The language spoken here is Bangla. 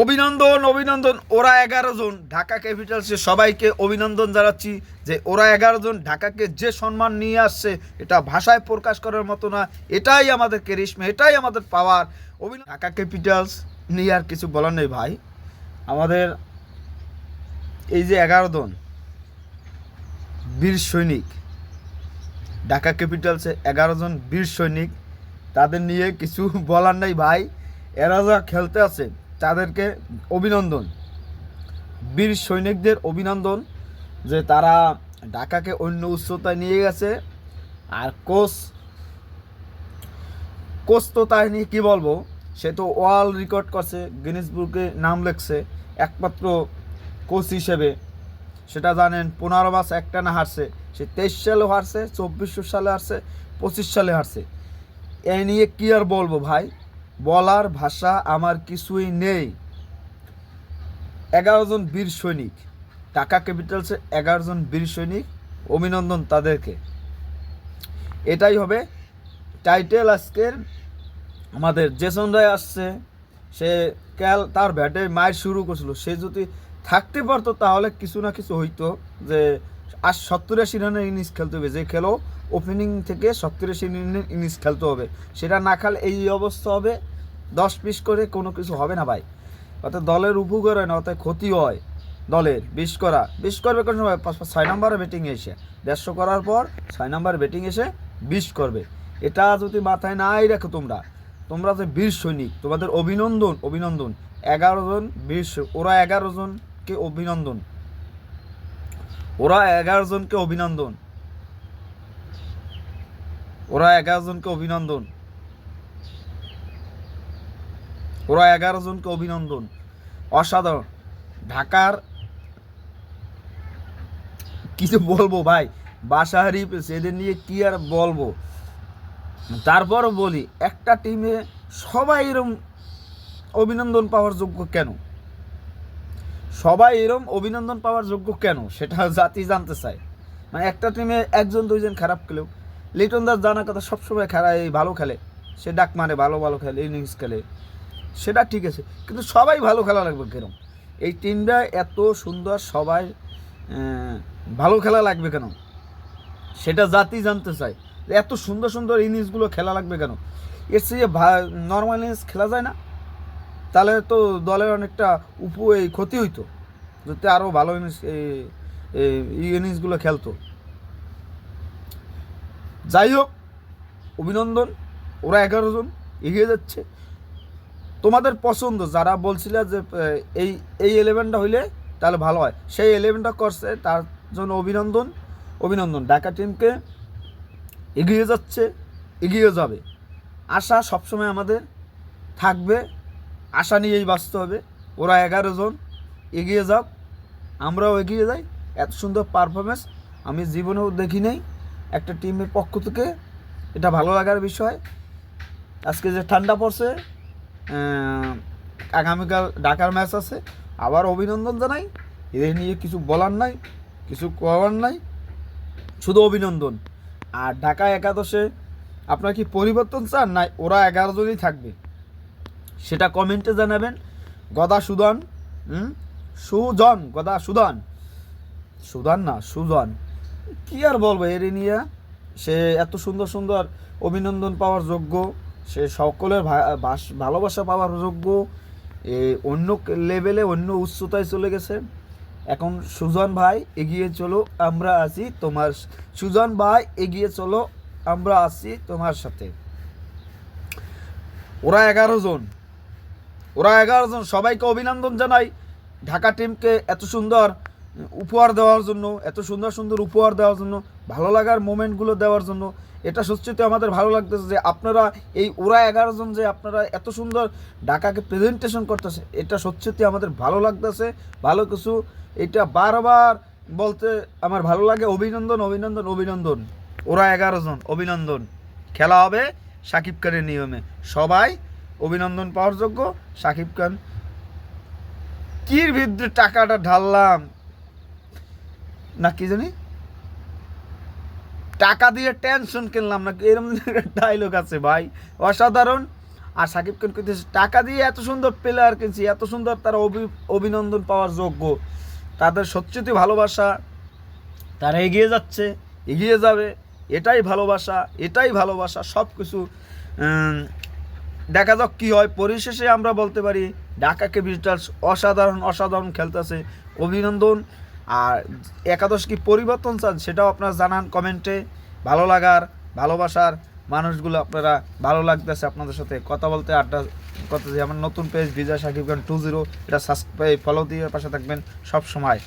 অভিনন্দন অভিনন্দন, ওরা এগারো জন। ঢাকা ক্যাপিটালসে সবাইকে অভিনন্দন জানাচ্ছি যে ওরা এগারো জন ঢাকাকে যে সম্মান নিয়ে আসছে, এটা ভাষায় প্রকাশ করার মতো না। এটাই আমাদের কেরিশমা এটাই আমাদের পাওয়ার অভিন ঢাকা ক্যাপিটালস নিয়ে আর কিছু বলার নেই ভাই। আমাদের এই যে এগারো জন বীর সৈনিক, ঢাকা ক্যাপিটালসে এগারো জন বীর সৈনিক, তাদের নিয়ে কিছু বলার নেই ভাই। এরা যা খেলতে আছে তাদেরকে অভিনন্দন। বীর সৈনিকদের অভিনন্দন যে তারা ঢাকাকে অন্য উচ্চতায় নিয়ে গেছে। আর কোচ কোচ তো তাই নিয়ে কী বলব? সে তো ওয়ার্ল্ড রেকর্ড করছে গিনিস বুকে নাম লেখছে, একমাত্র কোচ হিসেবে। সেটা জানেন, পনেরো মাস একটা না হারছে, সে তেইশ সালেও হারছে চব্বিশ সালে হারছে, পঁচিশ সালে হারছে। এ নিয়ে কী আর বলব ভাই? বলার ভাষা আমার কিছুই নেই। এগারো জন বীর সৈনিক, ঢাকা ক্যাপিটালসের এগারো জন বীর সৈনিক, অভিনন্দন তাদেরকে। এটাই হবে টাইটেল আজকের। আমাদের জেসন রায় আসছে, সে ক্যাল তার ব্যাটে মায়ের শুরু করছিল। সে যদি থাকতে পারতো তাহলে কিছু না কিছু হইতো যে আর সত্তর আশি রানের ইনিংস খেলতে হবে। যে খেলো ওপেনিং থেকে সত্তর আশি রানের ইনিংস খেলতে হবে। সেটা না খেলে এই অবস্থা হবে। দশ পিস করে কোনো কিছু হবে না ভাই। অর্থাৎ দলের উপকার হয় না, অর্থাৎ ক্ষতি হয় দলের। বিশ করা বিশ করবে কোন সময়। ছয় নম্বরে ব্যাটিং এসে। দেড়শো করার পর ছয় নম্বরে ব্যাটিং এসে বিশ করবে। এটা যদি মাথায় নাই রাখো তোমরা তোমরা যে বীর সৈনিক, তোমাদের অভিনন্দন অভিনন্দন। এগারো জন বীর ওরা এগারো জনকে অভিনন্দন। ওরা এগারো জনকে অভিনন্দন। ওরা এগারো জনকে অভিনন্দন। ওরা এগারো জনকে অভিনন্দন। অসাধারণ। ঢাকার কিছু বলব ভাই বাসা হারিয়ে পেয়েছে নিয়ে কি আর বলব? তারপরও বলি, একটা টিমে সবাই এরম অভিনন্দন পাওয়ার যোগ্য কেন? সবাই এরম অভিনন্দন পাওয়ার যোগ্য কেন? সেটা জাতি জানতে চায়। মানে একটা টিমে একজন, দুইজন খারাপ খেলেও, লিটন দাস জানা কথা সবসময় খেলা এই ভালো খেলে। সে ডাক মারে, ভালো ভালো খেলে ইনিংস খেলে। সেটা ঠিক আছে, কিন্তু সবাই ভালো খেলা লাগবে কেন? এই টিমটা এত সুন্দর, সবাই ভালো খেলা লাগবে কেন? সেটা জাতি জানতে চায়। এত সুন্দর সুন্দর ইনিংসগুলো খেলা লাগবে কেন? এর চেয়ে নর্মাল ইনিংস খেলা যায় না। তাহলে তো দলের অনেকটা উপ এই ক্ষতি হইতো, যাতে আরও ভালো ইনিংস এই ইনিংসগুলো খেলতো। যাই হোক, অভিনন্দন, ওরা এগারো জন, এগিয়ে যাচ্ছে। তোমাদের পছন্দ, যারা বলছিলে যে এই এই ইলেভেনটা হইলে তাহলে ভালো হয়। সেই ইলেভেনটা করছে, তার জন্য অভিনন্দন অভিনন্দন। ঢাকা টিমকে এগিয়ে যাচ্ছে, এগিয়ে যাবে। আশা সবসময় আমাদের থাকবে। আশা নিয়েই বাঁচতে হবে। ওরা এগারো জন, এগিয়ে যাক। আমরাও এগিয়ে যাই। এত সুন্দর পারফরমেন্স আমি জীবনেও দেখি নাই। একটা টিমের পক্ষ থেকে এটা ভালো লাগার বিষয়। আজকে যে ঠান্ডা পড়ছে আগামীকাল ঢাকার ম্যাচ আছে। আবার অভিনন্দন জানাই। এদের নিয়ে কিছু বলার নাই, কিছু করার নাই। শুধু অভিনন্দন। আর ঢাকা একাদশে আপনার কি পরিবর্তন চান? না ওরা এগারো জনই থাকবে। সেটা কমেন্টে জানাবেন। গদা সুদান, হুম? সুজন, গদা সুদান। সুদান না, সুজন। কি আর বলব এর নিয়ে? সে এত সুন্দর সুন্দর অভিনন্দন পাওয়ার যোগ্য, সে সকলের ভালোবাসা পাওয়ার যোগ্য, এ অন্য লেভেলে, অন্য উচ্চতায় চলে গেছে। এখন সুজন ভাই, এগিয়ে চলো, আমরা আছি তোমার সুজন ভাই, এগিয়ে চলো, আমরা আছি তোমার সাথে। ওরা এগারো জন। ওরা এগারো জন সবাইকে অভিনন্দন জানাই। ঢাকা টিমকে এত সুন্দর উপহার দেওয়ার জন্য, এত সুন্দর সুন্দর উপহার দেওয়ার জন্য, ভালো লাগার মোমেন্টগুলো দেওয়ার জন্য। এটা সত্যি আমাদের ভালো লাগতেছে যে আপনারা এই ওরা এগারো জন যে আপনারা এত সুন্দর ঢাকাকে প্রেজেন্টেশন করতেছে, এটা সত্যি আমাদের ভালো লাগতেছে, ভালো কিছু। এটা বারবার বলতে আমার ভালো লাগে, অভিনন্দন অভিনন্দন অভিনন্দন। ওরা এগারো জন, অভিনন্দন। খেলা হবে সাকিব খানের নিয়মে। সবাই অভিনন্দন পাওয়ার যোগ্য। সাকিব খান, কির ভিতরে টাকাটা ঢাললাম? না, কি জানি? টাকা দিয়ে টেনশন কিনলাম না এরকম ডায়লগ আছে ভাই। অসাধারণ। আর সাকিব খান কইতেছে, টাকা দিয়ে এত সুন্দর প্লেয়ার কিনছি, এত সুন্দর তারা অভি- অভিনন্দন পাওয়ার যোগ্য। তাদের সত্যি ভালোবাসা, তারা এগিয়ে যাচ্ছে, এগিয়ে যাবে। এটাই ভালোবাসা এটাই ভালোবাসা সব কিছু দেখা যাক কী হয়। পরিশেষে আমরা বলতে পারি ঢাকা ক্যাপিটালস অসাধারণ অসাধারণ খেলতেছে। অভিনন্দন। আর একাদশ কি পরিবর্তন চান সেটাও আপনারা জানান কমেন্টে। ভালো লাগার, ভালোবাসার মানুষগুলো আপনারা ভালো লাগতেছে আপনাদের সাথে কথা বলতে, আড্ডা করতেছি। আমার নতুন page Bijoy Sakib two zero এটা সাবস্ক্রাইব ফলো দিয়ে পাশে থাকবেন সব সময়